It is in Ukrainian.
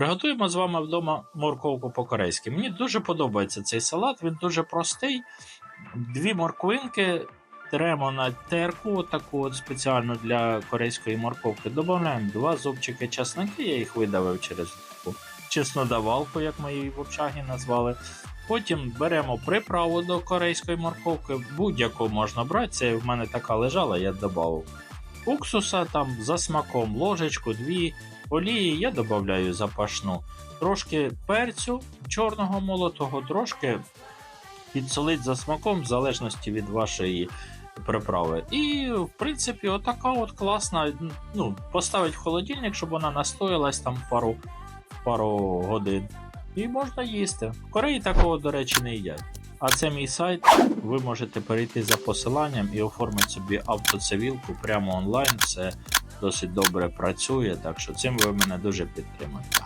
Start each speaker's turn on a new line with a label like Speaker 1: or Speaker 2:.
Speaker 1: Приготуємо з вами вдома морковку по-корейськи. Мені дуже подобається цей салат, він дуже простий. Дві морквинки тремо на терку, таку от спеціально для корейської морковки. Додаємо два зубчики часники, я їх видавив через таку чеснодавалку, як ми її в общагі назвали. Потім беремо приправу до корейської морковки, будь-яку можна брати. Це в мене така лежала, я додав уксуса там за смаком, ложечку, дві олії я додаю запашну, трошки перцю чорного молотого, трошки підсолить за смаком, в залежності від вашої приправи. І, в принципі, отака от класна. Ну, поставить в холодильник, щоб вона настоялась там пару, пару годин. І можна їсти. В Кореї такого, до речі, не їдять. А це мій сайт. Ви можете перейти за посиланням і оформити собі автоцивілку прямо онлайн. Це досить добре працює, так що цим ви мене дуже підтримуєте.